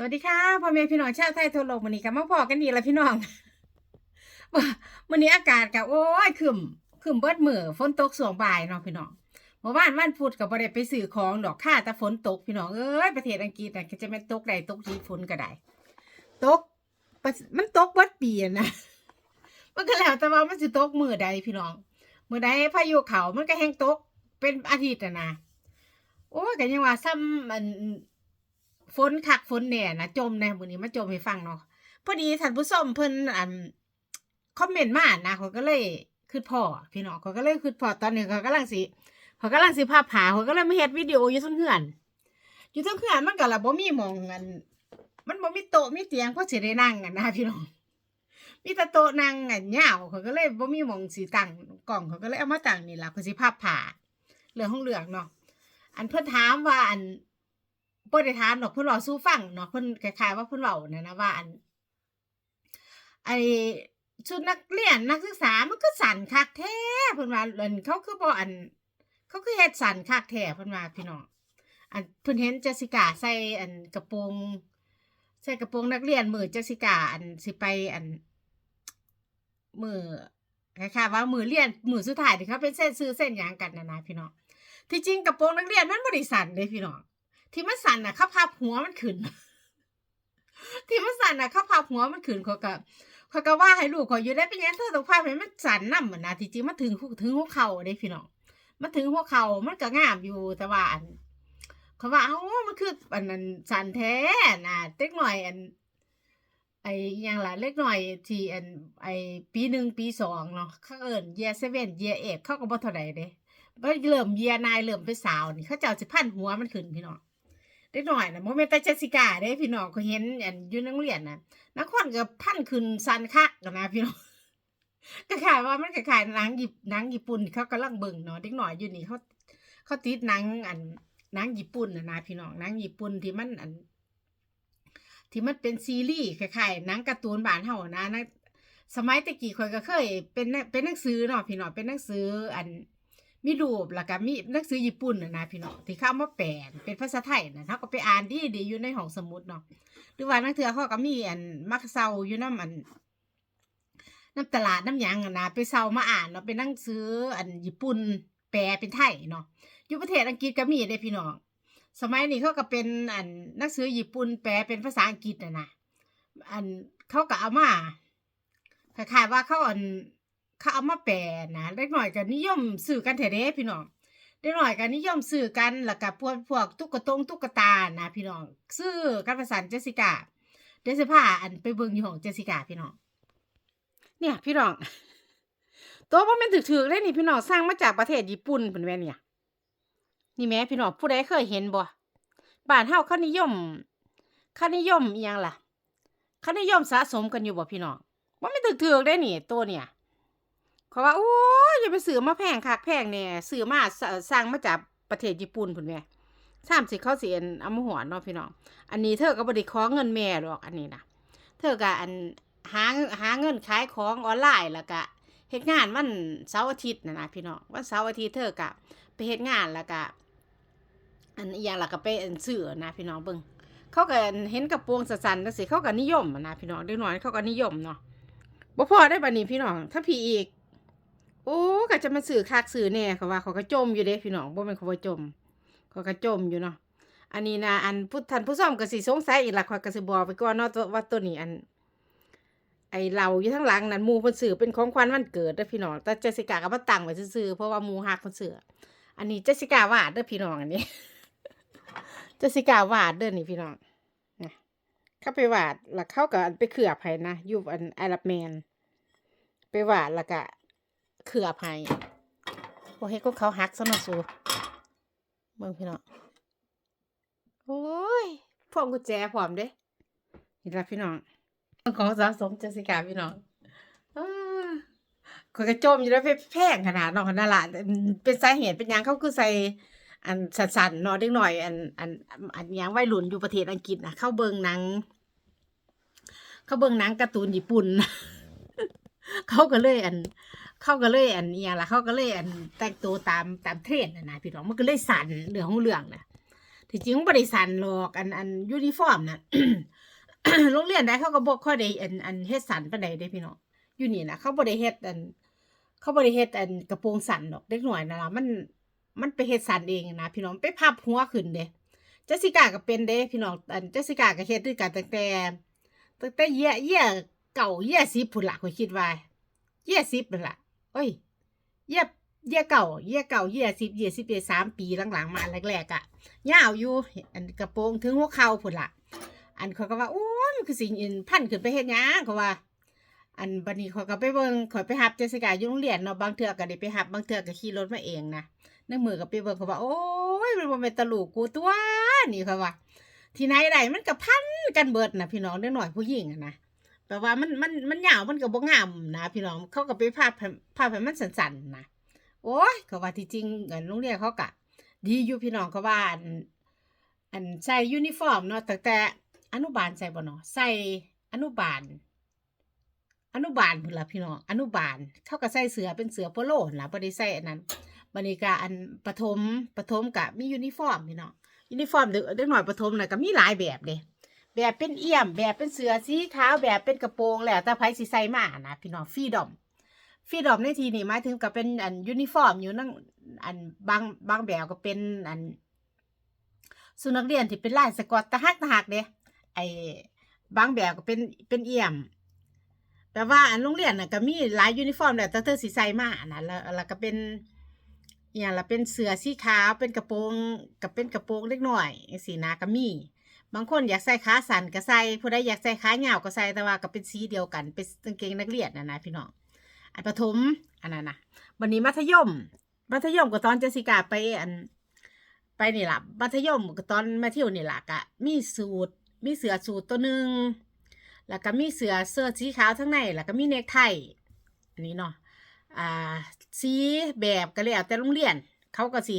สวัสดีค่ะพ่อแม่พี่น้องชาวไทยทั่วโลกวันนี้ก็มาพอกันอีแล้วพี่น้องว่าวันนี้อากาศก็โอ้ยครึมครึมเบิดมือฝนตกสวงบ่ายเนาะพี่น้องเมื่อวานวันพุธก็บ่ได้ไปซื้อของดอกค่าแต่ฝนตกพี่น้องเอ้ยประเทศอังกฤษน่ะก็จะแม่นตกได้ตกที่ฝนก็ได้ตกมันตกเบิดปีนะมันก็แล้วแต่ว่ามันสิตกมือใดพี่น้องมือใดพายุเขามันก็แห้งตกเป็นอาทิตย์นะโอ้ยก็ยังว่าซ้ำมัน ฝนคักฝนแหน่นะจมในะมื้อนี้มาจมให้ฟังเนาะพอดีท่านผู้ชมเพิ่นอันคอมเมนต์มานะเขาก็เลยคือพ่อพี่น้องเขาก็เลยคือพ่อตอนนี้เขากำลังสิเขากำลังสิภาพผาเขาก็เลยมาเฮ็ดวิดีโออยู่ทั้งเฮือนอยู่ทั้งเฮือนมันก็ละบ่มีมองอันมันบ่มีโต๊ะมีเตียงเพราะสิได้นั่งกันนะพี่น้องมีแต่โต๊ะนั่งอันยาวเขาก็เลยบ่มีมองสิตั้งกล่องเขาก็เลยเอามาตั้งนี่ล่ะเขาสิภาพผาเรื่องของเรื่องเนาะอันเพิ่นถามว่าอัน บ่ได้ถามดอกเพิ่นเว้าสู่ฟังเนาะเพิ่นคล้ายๆว่าเพิ่นเว้านั่นนะว่าอันไอชุดนักเรียนนักศึกษามันก็สั่นคักแท้เพิ่นว่าอันเขาคือบ่อัน เขาคือเฮ็ดสั่นคักแท้เพิ่นว่าพี่น้องอันเพิ่นเห็นเจสิกาใส่อันกระโปรงใส่กระโปรงนักเรียนมือเจสิกาอันสิไปอันมือคล้ายๆว่ามือเรียนมือสุดท้ายที่เขาเป็นเส้นซื้อเส้นยังกันนะนะพี่น้องที่จริงกระโปรงนักเรียนมันบ่ได้สั่นเด้พี่น้อง ที่มันสั่นน่ะเขาพับหัวมันขึ้น ที่มันสั่นน่ะเขาพับหัวมันขึ้นเขาก็เขาก็ว่าให้ลูกเขาอยู่ได้เป็นยังเธอต้องพับให้มันสั่นนำเหมือนนะที่จริงมันถึงถึงหัวเข่าเด้พี่น้องมันถึงหัวเข่ามันก็งามอยู่แต่ว่าอันเขาว่าเอ้ามันคืออันนั้นสั่นแท้น่ะเล็กหน่อยอัน ไอ้อิหยังละเล็กหน่อยที่อันไอ้ปีหนึ่งปีสองเนาะเขาเอิ้นเยียเซเว่นเยียเอกเขาก็บ่เท่าใดเด้บ่เริ่มเยียนายเริ่มเป็นสาวนี่เขาเจ้าสิพันหัวมันขึ้นพี่น้อง เด็กหน่อยนะโมเมนต์เจสิก้าเด้พี่น้องเขาเห็นอันอยู่ในโรงเรียนนะนักคนก็พันขึ้นซันคักกันนะพี่น้องก็ขายว่ามันก็ขายหนังญี่หนังญี่ปุ่นเขากำลังเบิ่งเนาะเด็กหน่อยอยู่นี่เขาเขาติดหนังอันหนังญี่ปุ่นนะนะพี่น้องหนังญี่ปุ่นที่มันอัน ที่มันเป็นซีรีส์คล้ายๆหนังการ์ตูนบ้านเฮานะนะสมัยตะกี้ข่อยก็เคยเป็นเป็นหนังสือเนาะพี่น้องเป็นหนังสืออัน มีรูปแล้วก็มีหนังสือญี่ปุ่นนะนะพี่น้องที่เข้ามาแปลเป็นภาษาไทยนะเขาก็ไปอ่านดีดีอยู่ในห้องสมุดเนาะหรือว่านักเถื่อเขาก็มีอันมักเซาอยู่น้ำอันน้ำตลาดน้ำยังนะไปเซามาอ่านเนาะเป็นหนังสืออันญี่ปุ่นแปลเป็นไทยเนาะอยู่ประเทศอังกฤษก็มีเด้พี่น้องสมัยนี้เขาก็เป็นอันหนังสือญี่ปุ่นแปลเป็นภาษาอังกฤษนะนะอันเขาก็เอามาคล้ายๆว่าเขาอัน เขาเอามาแปลนะเล็กหน่อยก็นิยมซื้อกันแท้เด้พี่น้องเล็กหน่อยก็นิยมซื้อกันแล้วก็พวกพวกตุ๊กตงตุ๊กตานะพี่น้องซื้อกันภาษาเจสิกาเดี๋ยวสิพาอันไปเบิ่งอยู่ของเจสิกาพี่น้องเนี่ย พี่น้องตัวบ่แม่นถึกๆเลยนี่พี่น้องสร้างมาจากประเทศญี่ปุ่นเพิ่นแม่เนี่ย นี่แม่พี่น้องผู้ใดเคยเห็นบ่บ้านเฮาเขานิยมเขานิยมอีหยังล่ะเขานิยมสะสมกันอยู่บ่พี่น้องบ่แม่นถึกๆได้นี่ตัวเนี่ย เขาว่าโอ้ยอย่าไปซื้อมาแพงคักแพงเนี่ยซื้อมาสร้างมาจากประเทศญี่ปุ่นพุ่นแม่สามสิเขาเสิอันอามาหวเนาะพี่น้อง อันนี้เธอก็บ่ได้ขอเงินแม่หรอกอันนี้นะเธอก็อันหาหาเงินขายของออนไลน์แล้วก็เฮ็ดงานวันเสาร์อาทิตย์นะนะพี่น้องวันเสาร์อาทิตย์เธอก็ไปเฮ็ดงานแล้วก็อันอีหยังแล้วก็ไปอันซื้อนะพี่น้องเบิ่งเขาก็เห็นกระโปรงสั้นๆจังซี่เขาก็นิยมนะพี่น้องเด็กน้อยเขาก็นิยมเนาะบ่พอได้บัดนี้พี่น้องถ้าพี่อีก อ้ก็จะมาสื่อคักสื่อแน่เขาว่าเขาก็จมอยู่เด้พี่น้องบ่แม่นเขาว่จมเขาก็จมอยู่เนาะอันนี้นะอันผู้ท่านผู้ชมก็สิสงสัยอีกล่ะข้อยก็สิบอกไปก่อนเนาะว่าตัวนี้อัน ไอเราอยู่ทั้งหลังนั้นหมูเพิ่นซื้อเป็นของขวัญวันเกิดเด้อพี่น้องแต่เจสิก้าก็บ่ตั้งไว้ซื่อๆเพราะว่าหมูฮักเพิ่นซื้ออันนี้เจสิก้าวาดเด้อพี่น้องอันนี้เจสิก้าวาดเด้อนี่พี่น้องนะเข้าไปวาดแล้วเขาก็อันไปเขือบให้นะอยู่อันไอรับแมน ไปวาดแล้วก็ เขือบให้บ่ให้ก็เขาหักซะเนาสูเบิ่งพี่น้องโอ้ยพวงกุญแจพร้อมเด้เห็นละพี่น้องของสะสมเจสิกาพี่น้องอ้าข้อยก็จมอยู่แล้วแพงขนาดเนาะนั่นล่ะเป็นสาเหตุเป็นยังเขาคือใส่อันสั่นๆนาะเด็กหน่อย อันอันอันยังไวัยรุ่นอยู่ประเทศอังกฤษนะเข้าเบิงหนัง เขาเบิงหนังการ์ตูนญี่ปุ่น เขาก็เลยอัน เขาก็เลยอันเอียล่ะเขาก็เลยอันแต่งตัวตามตามเทรนด์นะนะพี่น้องมันก็เลยสั่นเรื่องของเรื่องนะที่จริงบ่ได้สั่นหรอกอันอันยูนิฟอร์มนะโรงเรียนใดเขาก็บ่ค่อยได้อันอันเฮ็ดสันปานใดเด้พี่น้องอยู่นี่นะเขาบ่ได้เฮ็ดอัน เขาบ่ได้เฮ็ดอันกระโปรงสั้นดอกเด็กน้อยนะล่ะมันมันไปเฮ็ดสันเองนะพี่น้องไปพับหัวขึ้นเด้เจสิก้าก็เป็นเด้พี่น้องอันเจสิก้าก็เฮ็ดด้วยกันตั้งแต่ตั้งแต่เยี่ยเยี่ยเก่าเยี่ย10พุ่นละข้อยคิดว่าเยี่ย10นั่นล่ะ โอ้ยเยี่ยเยี่ยเก่าเยี่ยเก่าเยี่ย10เยี่ย10เยี่ย3ปีหลังๆมาแรกๆอะยาวอยู่อันกระโปรงถึงหัวเข่าพุ่นละอันเขาก็ว่าโอ้ยมันคือสิ่งอินพันขึ้นไปเฮ็ดหยังเขาว่า อันบัดนี้เขาก็ไปเบิ่งข่อยไปหับเจสิกาอยู่โรงเรียนเนาะบางเทื่อก็ได้ไปหับบางเทื่อก็ขี่รถมาเองนะในมือก็ไปเบิ่งเขาว่าโอ้ยมันบ่แม่นตลูกกูตัวนี่เขาว่า ที่ไหนได้มันก็พันกันเบิดนะพี่น้องเด็กน้อยผู้หญิงอะนะ แปลว่ามันมันมันยาวมันก็บ่งามนะพี่น้องเขาก็ไปภาพภาพให้มันสั้นๆนะโอ้ยเขาว่าที่จริงอันโรงเรียนเขาก็ดีอยู่พี่น้องเขาว่าอันอันใส่ยูนิฟอร์มเนาะตั้งแต่อนุบาลใส่บ่เนาะใส่อนุบาล อนุบาลพุ่นละพี่น้องอนุบาลเขาก็ใส่เสือเป็นเสือโปโลนะบ่ได้ใส่อันนั้นบัดนี้ก็อันประถมประถมก็มียูนิฟอร์มพี่น้องยูนิฟอร์มเด็กเด็กน้อยประถมน่ะก็มีหลายแบบเด้ แบบเป็นเอี่ยม แบบเป็นเสือสีขาวแบบเป็นกระโปรงแล้วแต่ไผสิใส่มานะพี่น้องฟรีดอมฟรีดอมในทีนี้หมายถึงก็เป็นอันยูนิฟอร์มอยู่นั่งอันบางบางแบบก็เป็นอันสุนักเรียนที่เป็นลายสกอตตะฮักตะฮักเด้ไอ้บางแบบก็เป็นเป็นเอี่ยม แต่ว่าอันโรงเรียนน่ะก็มีหลายยูนิฟอร์มแหละแต่เธอสิใส่มาอันะแล้วแล้วก็เป็นอย่างละเป็นเสื้อสีขาวเป็นกระโปรงกับเป็นกระโปรงเล็กหน้อยสีนะก็มี บางคนอยากใส่ขาสั้นก็ใส่ผู้ใดอยากใส่ขายาวก็ใส่แต่ว่าก็เป็นสีเดียวกัน เป็นกางเกงนักเรียนนะนะพี่น้องอันประถมอันนั้นนะวันนี้มัธยม มัธยมก็ตอนเจสิกาไปอันไปนี่ล่ะมัธยมก็ตอนมาเที่ยวนี่ล่ะก็มีสูตรมีเสื้อสูตรตัวหนึ่งแล้วก็มีเสือเสื้อสีขาวทั้งในแล้วก็มีเนกไทอันนี้เนาะอ่าสีแบบก็แล้วแต่โรงเรียน เขาก็สิ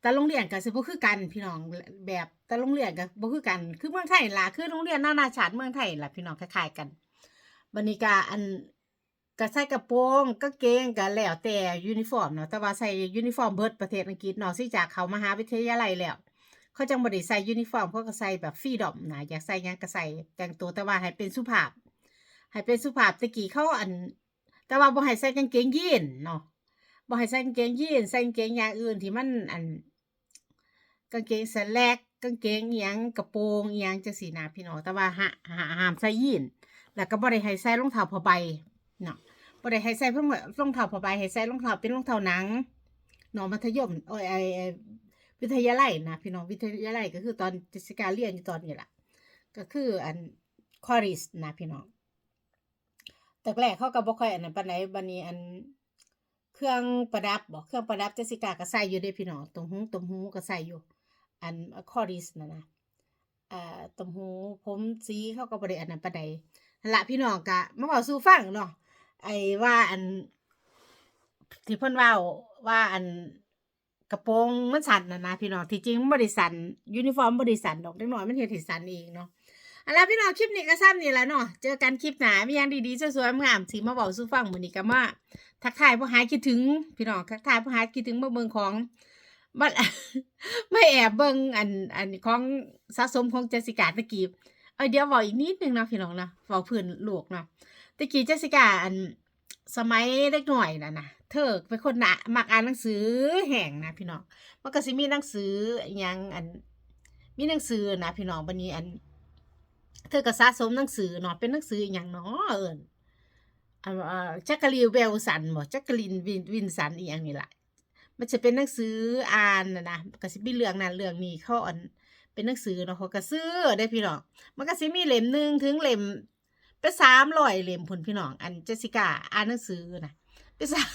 แต่โรงเรียนก็สิบ่คือกันพี่น้องแบบแต่โรงเรียนก็บ่คือกันคือเมืองไทยล่ะคือโรงเรียนนานาชาติเมืองไทยล่ะพี่น้องคล้ายๆกันบัดนี้ก็อันก็ใส่กระโปรงกางเกงก็แล้วแต่ยูนิฟอร์มเนาะแต่ว่าใส่ยูนิฟอร์มเบิดประเทศอังกฤษเนาะสิจากเขามหาวิทยาลัยแล้ว เขาจังบ่ได้ใส่ยูนิฟอร์มเขาก็ใส่แบบฟรีดอมนะอยากใส่ยังก็ใส่แต่งตัวแต่ว่าให้เป็นสุภาพ ให้เป็นสุภาพตะกี้เขาอัน แต่ว่าบ่ให้ใส่กางเกงยีนเนาะ บ่ให้ใส่กางเกงยีนใส่กางเกงอย่างอื่นที่มันอันกางเกงสแลกกางเกงอียงกระโปรงอียงจังสีนะพี่น้องแต่ว่าหาหาห้ามใส่ยีนแล้วก็บ่ได้ให้ใส่รองเท้าผ้าใบเนาะบ่ได้ให้ใส่เพิ่งรองเท้าผ้าใบให้ใส่รองเท้าเป็นรองเท้าหนังเนาะมัธยมโอ้ยไอวิทยาลัยนะพี่น้องวิทยาลัยก็คือตอนจสสิกาเรียนอยู่ตอนนี้แหละก็คืออันคอริสนะพี่น้องแต่แรกเขาก็บ่ค่อยอันนั้นปานบัดนี้อัน เครื่องประดับบ่เครื่องประดับเจสสิกาก็ใส่อยู่เด้พี่น้องตรงหูตรงหูก็ใส่อยู่ อันคอริสนะนะอ่าตรงหูผมสีเขาก็บ่ได้อันนั้นปานใดนั่นละพี่น้องก็มาเว้าสู่ฟังเนาะไอ้ว่าอันที่เพิ่นว้าว่าอันกระโปรงมันสั่นนะนะพี่น้องที่จริงมันบ่ได้สั่นยูนิฟอร์มบ่ได้สั่นดอกเด็กน้อยมันเฮ็ดให้สั่นเองเนาะ อาล่ะพี่น้องคลิปนี้ก็ซ้ำนี่แหละเนาะ เจอกันคลิปหนามีอย่างดีๆสวยๆงามๆสิมาเว้าสู่ฟังมือนี้ก็มาทักทายผู้หายคิดถึง พี่น้องทักทายผู้หายคิดถึงมาเบิ่งของบัดไม่แอบเบิ่งอันอันของสะสมของเจสิกาตะกี้เอ้ยเดี๋ยวเว้าอีกนิดนึงเนาะพี่น้องเนาะเว้าเพื้นลูกเนาะตะกี้เจสิกาอันสมัยเด็กหน้อยนะนะเธอเป็นคนน่ะมักอ่านหนังสือแห้งนะพี่น้องมันก็สิมีหนังสืออยังอันมีหนังสือนะพี่น้องบัดนี้อัน เธอก็สะสมหนังสือเนาะเป็นหนังสืออย่างเนาะเอิญอ่าอ่าจักรีเวลสันบ่จักรีนวินวินสันอีหยังนี่ละมันจะเป็นหนังสืออ่านนะนะก็สิมีเรื่องนั้นเรื่องนี้เขาอันเป็นหนังสือเนาะเขาก็ซื้อได้พี่น้องมันก็สิมีเล่มหนึ่งถึงเล่มเป็นสามร้อยเล่มพุ่นพี่น้องอันเจสิก้าอ่านหนังสือนะเป็นสาม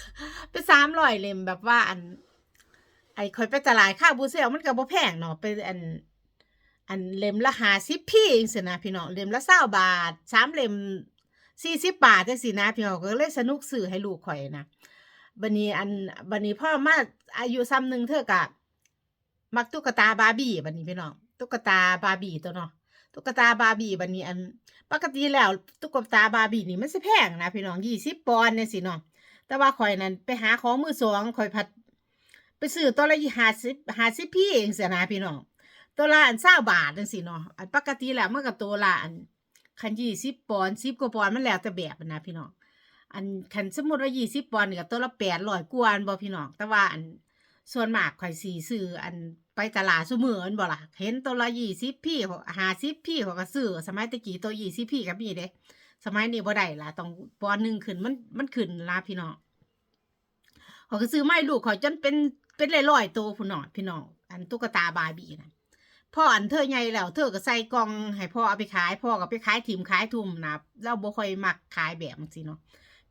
เป็นสามร้อยเล่มแบบว่าอันไอ้คอยไปตลาดค่าบูเซลมันก็บ่แพงเนาะเป็นอัน อันเล่มละหาสิบพี่เองสินะพี่น้องเล่มละเศร้าบาทสามเล่มสี่สิบบาทจังสินะพี่น้องก็เลยสนุกสื่อให้ลูกข่อยนะบันนี้อันบันนี้พ่อมาอายุซ้ำหนึ่งเธอกะมักตุ๊กตาบาร์บี้บันนี้พี่น้องตุ๊กตาบาร์บี้ตัวเนาะตุ๊กตาบาร์บี้บันนี้อัน ปกติแล้วตุ๊กตาบาร์บี้นี่มันสิแพงนะพี่น้องยี่สิบปอนด์เนี่ยสิเนาะแต่ว่าข่อยนั้นไปหาของมือสองข่อยผัด ไปซื้อตัวละห้าสิบห้าสิบพี่เองเสินะพี่น้อง ตัวละอัน20บาทจังซี่เนาะอันปกติแล้วมันก็ตัวละอันคัน20ปอนด์10กว่าปอนมันแล้วแต่แบบนะพี่น้องอันคันสมมุติว่า20ปอนด์นี่ก็ตัวละ800กว่าอันบ่พี่น้องแต่ว่าอันส่วนมากข่อยสิซื้ออันไปตลาดซุมืออันบ่ล่ะเห็นตัวละ20พี่50พี่เขาก็ซื้อสมัยตะกี้ตัว20พี่ก็มีเด้สมัยนี้บ่ได้ละต้องปอนหนึ่งขึ้นมันมันขึ้นละพี่น้องเขาก็ซื้อไม้ลูกเขาจนเป็นเป็นร้อยๆตัวพุ่นน้องพี่น้องอันตุ๊กตาบาร์บี้นะ พ่ออันเธอใหญ่แล้วเธอก็ใส่กล่องให้พ่อเอาไปขาย พ่อก็ไปขายถิ่มขายทุ่มนะเราบ่ค่อยมักขายแบบจังซี่เนาะ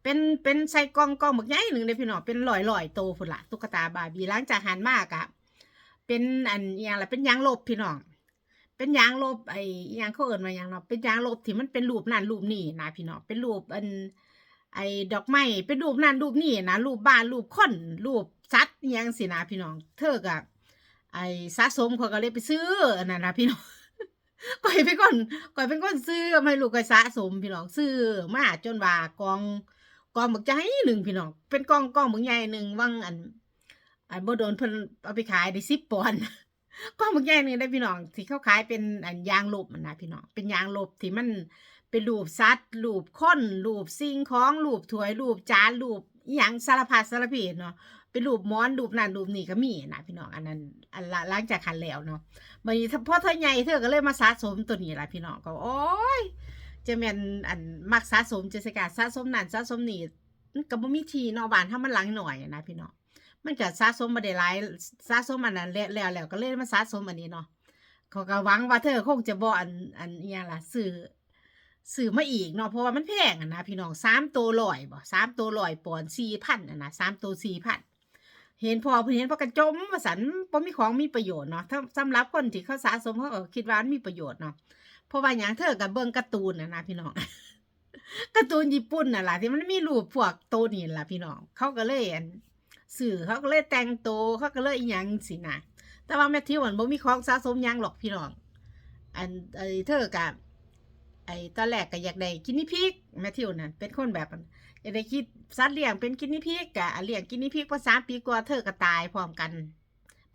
เป็นเป็นใส่กล่องกล่องบักใหญ่หนึ่งเลยพี่น้องเป็นร้อยๆตัวพุ่นละตุ๊กตาบาร์บี้หลังจากหันมากอะเป็นอันอหย่างละเป็นยางลบพี่น้องเป็นยางลบไอ้ยังเขาเอิ้นว่ายังเนาะเป็นยางลบที่มันเป็นรูปนั่นรูปนี่นะพี่น้องเป็นรูปอันไอ้ดอกไม้เป็นรูปนั่นรูปนี่นะรูปบ้านรูปคนรูปสัตว์ยังสินะพี่น้อง เธอก็ ไอ้สะสมเขาก็เลยไปซื้ออันนั้นนะพี่น้องก่อยเป็นคนก่อยเป็นคนซื้อไม่รู้ก่อยสะสมพี่น้องซื้อมาจนว่ากองกองบักใหญ่หนึ่งพี่น้องเป็นกองกองบักใหญ่หนึ่งว่างอัน อันบ่โดนเพิ่นเอาไปขายได้สิบปอนด์กองบางอย่างนี่งได้พี่น้องที่เขาขายเป็นอันยางลบมันนะพี่น้องเป็นยางลบที่มันเป็นรูปสัตว์รูปคนรูปสิ่งของรูปถ้วยรูปจานรูปอย่างสารพัดสารเพเนาะ เป็นรูปม้อนรูปนั่นรูปนี่ก็มีนะพี่น้องอันนั้นอันละล้างจากขันแล้วเนาะบัดนี้ถ้าพ่อเธอใหญ่เธอก็เลยมาสะสมตัวนี้ละพี่น้องก็โอ้ยจะแม่นอันมักสะสมจะสกัดสะสมนั่นสะสมนี่ก็บ่มีทีเนาะบ้านถ้ามันหลังหน่อยนะพี่น้องมันก็สะสมมาได้หลายสะสมอันนั้นแล้วแล้วก็เลยมาสะสมอันนี้เนาะเขาก็หวังว่าเธอคงจะบ่อันอันเอียล่ะซื้อซื้อมาอีกเนาะเพราะว่ามันแพงอะนะพี่น้องสามตัวร้อยบ่สามตัวร้อยปอนสี่พันอะนะสามตัวสี่พัน เห็นพอเพิ่นเห็นพอกระจมว่าสันบ่มีของมีประโยชน์เนาะถ้าสำหรับคนที่เขาสะสมเขาก็คิดว่ามันมีประโยชน์เนาะเพราะว่าหยังเธอก็เบิ่งการ์ตูนนะนะพี่น้องการ์ตูนญี่ปุ่นน่ะล่ะที่มันมีรูปพวกโตนี่ล่ะพี่น้องเขาก็เลยอันสื่อเขาก็เลยแต่งโตเขาก็เลยอิหยังสินะแต่ว่าแมทธิวมันบ่มีของสะสมยังหรอกพี่น้องอันไอ้เธอกับไอ้ตอนแรกก็อยากได้กินนี่พิกแมทธิวนั่นเป็นคนแบบ อยากได้คิดสัตว์เลี้ยงเป็นกินนี่พิกกะเลี้ยงกินนี่พิกภาษาปีกว่าเธอก็ตายพร้อมกัน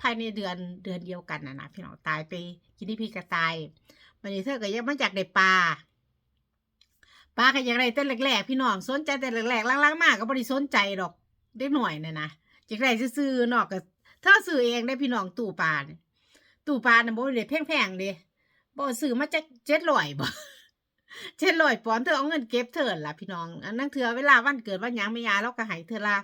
ภายในเดือนเดือนเดียวกันนะนะพี่น้องตายไปกินนี่พิกก็ตายวันนี้เธอก็ยังม่อยากได้ปลาปลาก็อยากได้แต่แรกๆพี่น้องสนใจแต่แรกๆล่างๆมากก็บ่ได้สนใจดอกเด็กหน่อยเนี่ยนะอยากได้ซื้อนอกก็ถ้าซื้อเองได้พี่น้องตู้ปลาตู้ปลาเนี่ยบ่ได้แพงๆเด้บ่ซื้อมาจากเจ็ดร้อยบ่ เจ็ดร้อยปอนเธอเอาเงินเก็บเถินล่ะพี่น้องอันนั้นเถื่อเวลาวันเกิดวันหยังไม่ยาเราก็ให้เธอละ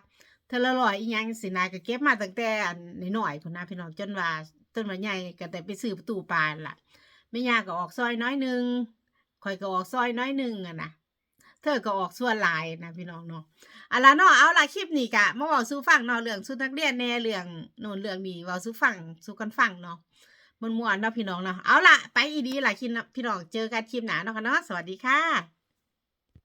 เธอละร้อยอีหยังสินะก็เก็บมาตั้งแต่อันน้อยๆคนนะพี่น้องจนว่าจนว่าใหญ่ก็ได้ไปซื้อประตูปลาล่ะแม่ยาก็ออกซอยน้อยหนึ่งข่อยก็ออกซอยน้อยหนึ่งอะนะเธอก็ออกส่วนหลายนะพี่น้องเนาะอะละเนาะเอาละคลิปนี้กะมาเว้าสู่ฟังเนาะเรื่องสุดนักเรียนแน่เรื่องโน่นเรื่องนี้ว้าสู่ฟังสู่กันฟังเนาะ ม่วนๆเนาะพี่น้องเนาะเอาล่ะ ไปอีดีล่ะคินพี่น้องเจอกันคลิปหนาเนาะค่ะเนาะสวัสดีค่ะ